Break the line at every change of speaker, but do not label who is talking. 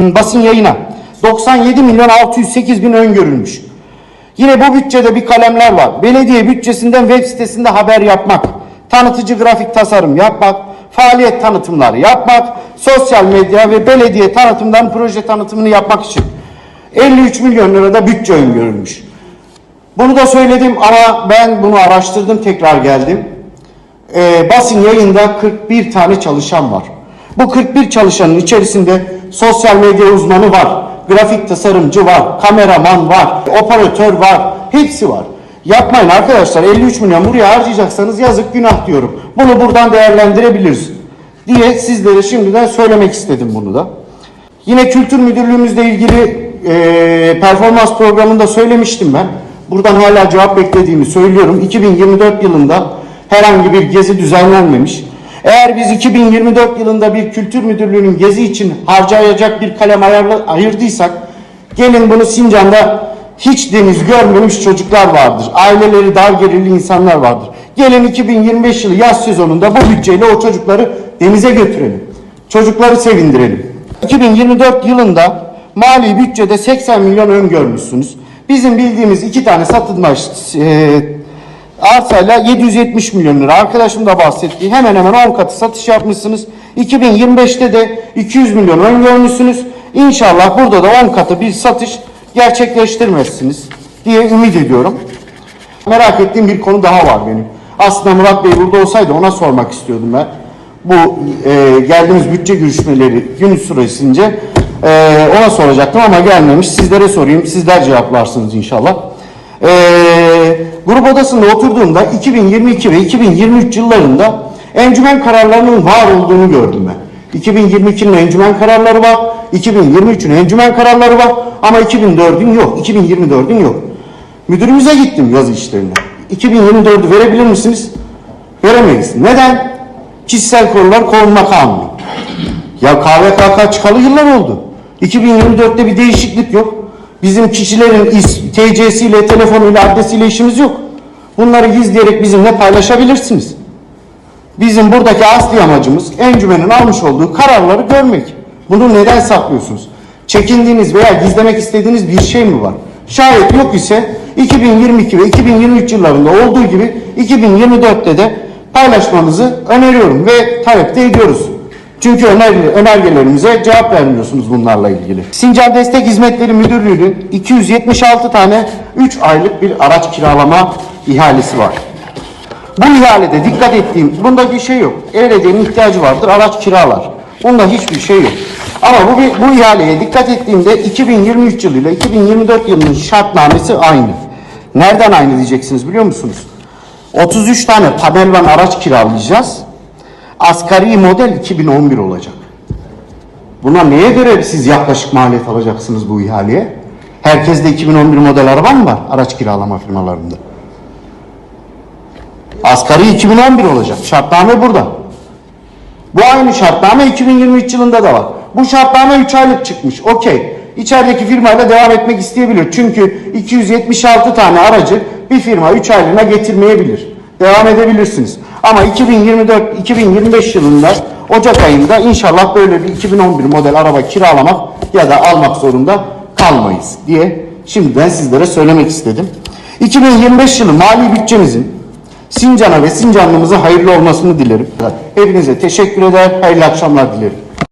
Basın yayına 97 milyon 608 bin öngörülmüş. Yine bu bütçede bir kalemler var. Belediye bütçesinden web sitesinde haber yapmak, tanıtıcı grafik tasarım yapmak, faaliyet tanıtımları yapmak, sosyal medya ve belediye tanıtımlarının proje tanıtımını yapmak için 53 milyon lirada bütçe öngörülmüş. Bunu da söyledim ama ben bunu araştırdım tekrar geldim. Ee, basın yayında 41 tane çalışan var. Bu 41 çalışanın içerisinde sosyal medya uzmanı var, grafik tasarımcı var, kameraman var, operatör var, hepsi var. Yapmayın arkadaşlar 53 milyon buraya harcayacaksanız yazık günah diyorum. Bunu buradan değerlendirebiliriz diye sizlere şimdiden söylemek istedim bunu da. Yine kültür müdürlüğümüzle ilgili e, performans programında söylemiştim ben. Buradan hala cevap beklediğimi söylüyorum. 2024 yılında herhangi bir gezi düzenlenmemiş. Eğer biz 2024 yılında bir kültür müdürlüğünün gezi için harcayacak bir kalem ayarla, ayırdıysak gelin bunu Sincan'da hiç deniz görmemiş çocuklar vardır. Aileleri dar gelirli insanlar vardır. Gelin 2025 yılı yaz sezonunda bu bütçeyle o çocukları denize götürelim. Çocukları sevindirelim. 2024 yılında mali bütçede 80 milyon öngörmüşsünüz. Bizim bildiğimiz iki tane satılmış e, arsayla 770 milyon lira. Arkadaşım da bahsettiği hemen hemen 10 katı satış yapmışsınız. 2025'te de 200 milyon öngörmüşsünüz. İnşallah burada da 10 katı bir satış gerçekleştirmezsiniz diye ümit ediyorum. Merak ettiğim bir konu daha var benim. Aslında Murat Bey burada olsaydı ona sormak istiyordum ben. Bu e, geldiğimiz bütçe görüşmeleri gün süresince e, ona soracaktım ama gelmemiş. Sizlere sorayım. Sizler cevaplarsınız inşallah. E, grup odasında oturduğumda 2022 ve 2023 yıllarında encümen kararlarının var olduğunu gördüm ben. 2022'nin encümen kararları var, 2023'ün encümen kararları var ama 2004'ün yok, 2024'ün yok. Müdürümüze gittim yazı işlerine. 2024'ü verebilir misiniz? Veremeyiz. Neden? Kişisel konular korunma kanunu. Ya KVKK çıkalı yıllar oldu. 2024'te bir değişiklik yok. Bizim kişilerin TC'siyle, telefonuyla, adresiyle işimiz yok. Bunları gizleyerek bizimle paylaşabilirsiniz. Bizim buradaki asli amacımız encümenin almış olduğu kararları görmek. Bunu neden saklıyorsunuz? Çekindiğiniz veya gizlemek istediğiniz bir şey mi var? Şayet yok ise 2022 ve 2023 yıllarında olduğu gibi 2024'te de paylaşmanızı öneriyorum ve talep de ediyoruz. Çünkü önerge, önergelerimize cevap vermiyorsunuz bunlarla ilgili. Sincan Destek Hizmetleri Müdürlüğü'nün 276 tane 3 aylık bir araç kiralama ihalesi var. Bu ihalede dikkat ettiğim, bunda bir şey yok. Belediyenin ihtiyacı vardır, araç kiralar. Bunda hiçbir şey yok. Ama bu, bu ihaleye dikkat ettiğimde 2023 yılıyla 2024 yılının şartnamesi aynı. Nereden aynı diyeceksiniz biliyor musunuz? 33 tane panel van araç kiralayacağız. Asgari model 2011 olacak. Buna neye göre siz yaklaşık maliyet alacaksınız bu ihaleye? Herkeste 2011 model araba mı var araç kiralama firmalarında? Asgari 2011 olacak. Şartname burada. Bu aynı şartname 2023 yılında da var. Bu şartname 3 aylık çıkmış. Okey. İçerideki firmayla devam etmek isteyebilir. Çünkü 276 tane aracı bir firma 3 aylığına getirmeyebilir. Devam edebilirsiniz. Ama 2024-2025 yılında Ocak ayında inşallah böyle bir 2011 model araba kiralamak ya da almak zorunda kalmayız diye şimdiden sizlere söylemek istedim. 2025 yılı mali bütçemizin Sincan'a ve Sincanlımıza hayırlı olmasını dilerim. Hepinize teşekkür eder, hayırlı akşamlar dilerim.